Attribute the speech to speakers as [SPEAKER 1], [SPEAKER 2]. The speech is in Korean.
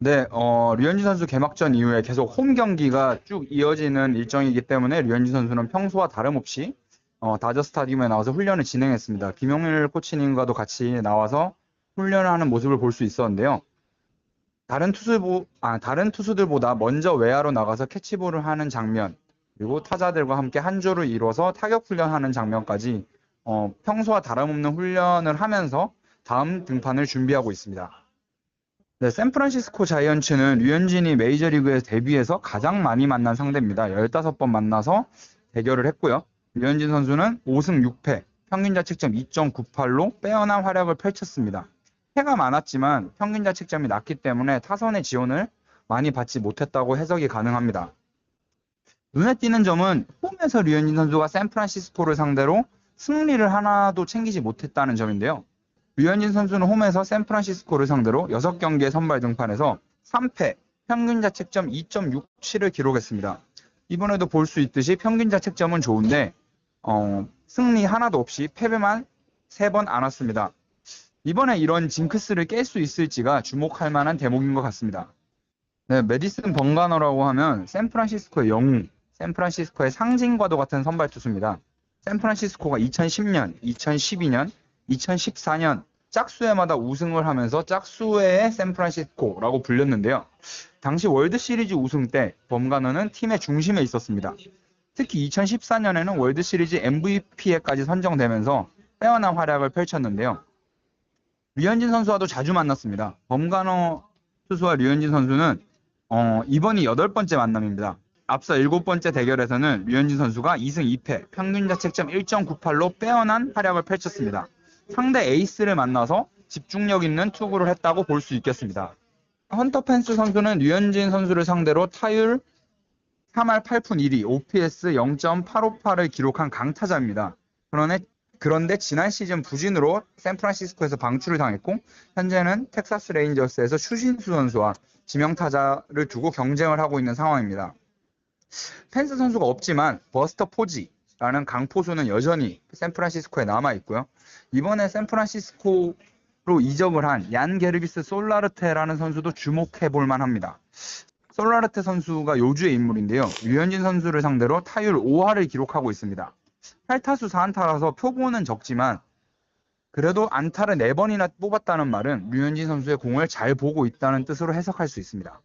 [SPEAKER 1] 네, 어, 류현진 선수 개막전 이후에 계속 홈 경기가 쭉 이어지는 일정이기 때문에 류현진 선수는 평소와 다름없이 어, 다저 스타디움에 나와서 훈련을 진행했습니다. 김용일 코치님과도 같이 나와서 훈련을 하는 모습을 볼 수 있었는데요. 다른 투수, 아, 다른 투수들보다 먼저 외야로 나가서 캐치볼을 하는 장면, 그리고 타자들과 함께 한 조를 이뤄서 타격 훈련하는 장면까지 어, 평소와 다름없는 훈련을 하면서 다음 등판을 준비하고 있습니다. 네, 샌프란시스코 자이언츠는 류현진이 메이저리그에 데뷔해서 가장 많이 만난 상대입니다. 15번 만나서 대결을 했고요. 류현진 선수는 5승 6패, 평균 자책점 2.98로 빼어난 활약을 펼쳤습니다. 패가 많았지만 평균 자책점이 낮기 때문에 타선의 지원을 많이 받지 못했다고 해석이 가능합니다. 눈에 띄는 점은 홈에서 류현진 선수가 샌프란시스코를 상대로 승리를 하나도 챙기지 못했다는 점인데요. 류현진 선수는 홈에서 샌프란시스코를 상대로 6경기에 선발 등판해서 3패, 평균 자책점 2.67을 기록했습니다. 이번에도 볼 수 있듯이 평균 자책점은 좋은데 어, 승리 하나도 없이 패배만 3번 안았습니다. 이번에 이런 징크스를 깰 수 있을지가 주목할 만한 대목인 것 같습니다. 네, 메디슨 번가너라고 하면 샌프란시스코의 영웅, 샌프란시스코의 상징과도 같은 선발 투수입니다. 샌프란시스코가 2010년, 2012년, 2014년 짝수회마다 우승을 하면서 짝수회의 샌프란시스코라고 불렸는데요. 당시 월드 시리즈 우승 때 범가너는 팀의 중심에 있었습니다. 특히 2014년에는 월드 시리즈 MVP에까지 선정되면서 빼어난 활약을 펼쳤는데요. 류현진 선수와도 자주 만났습니다. 범가너 투수와 류현진 선수는 어, 이번이 여덟 번째 만남입니다. 앞서 일곱 번째 대결에서는 류현진 선수가 2승 2패, 평균 자책점 1.98로 빼어난 활약을 펼쳤습니다. 상대 에이스를 만나서 집중력 있는 투구를 했다고 볼 수 있겠습니다. 헌터 펜스 선수는 류현진 선수를 상대로 타율 3할 8푼 1리, OPS 0.858을 기록한 강타자입니다. 그런데, 그런데 지난 시즌 부진으로 샌프란시스코에서 방출을 당했고 현재는 텍사스 레인저스에서 추신수 선수와 지명타자를 두고 경쟁을 하고 있는 상황입니다. 펜스 선수가 없지만 버스터 포지 라는 강포수는 여전히 샌프란시스코에 남아 있고요. 이번에 샌프란시스코로 이적을 한 얀 게르비스 솔라르테라는 선수도 주목해 볼 만합니다. 솔라르테 선수가 요주의 인물인데요. 류현진 선수를 상대로 타율 5할을 기록하고 있습니다. 8타수 4안타라서 표본은 적지만 그래도 안타를 4번이나 뽑았다는 말은 류현진 선수의 공을 잘 보고 있다는 뜻으로 해석할 수 있습니다.